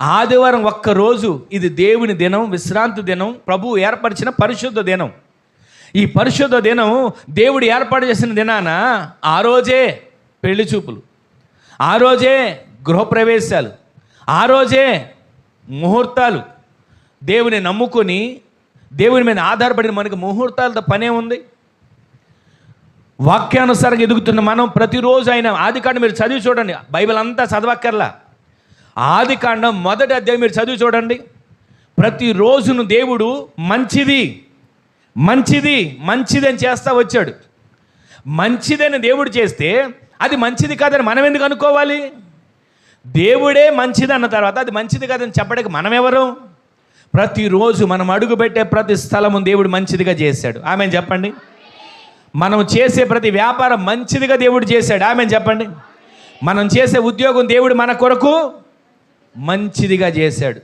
ఆదివారం ఒక్క రోజు ఇది దేవుని దినం విశ్రాంతి దినం ప్రభు ఏర్పరిచిన పరిశుద్ధ దినం. ఈ పరిశుద్ధ దినం దేవుడు ఏర్పాటు చేసిన దినాన ఆ రోజే పెళ్ళి చూపులు ఆ రోజే గృహప్రవేశాలు ఆ రోజే ముహూర్తాలు. దేవుని నమ్ముకొని దేవుని మీద ఆధారపడిన మనకి ముహూర్తాలతో పనే ఉంది. వాక్యానుసారంగా ఎదుగుతున్న మనం ప్రతిరోజు ఆయన ఆది కాండం మీరు చదివి చూడండి బైబిల్ అంతా చదవక్కర్లా. ఆది కాండం మొదటి అధ్యాయం మీరు చదివి చూడండి. ప్రతిరోజును దేవుడు మంచిది మంచిది మంచిది అని చేస్తా వచ్చాడు. మంచిదని దేవుడు చేస్తే అది మంచిది కాదని మనం ఎందుకు అనుకోవాలి? దేవుడే మంచిది అన్న తర్వాత అది మంచిది కాదని చెప్పడానికి మనం ఎవరు? ప్రతిరోజు మనం అడుగుపెట్టే ప్రతి స్థలము దేవుడు మంచిదిగా చేశాడు. ఆమె చెప్పండి. మనం చేసే ప్రతి వ్యాపారం మంచిదిగా దేవుడు చేశాడు. ఆమె చెప్పండి. మనం చేసే ఉద్యోగం దేవుడు మన కొరకు మంచిదిగా చేశాడు.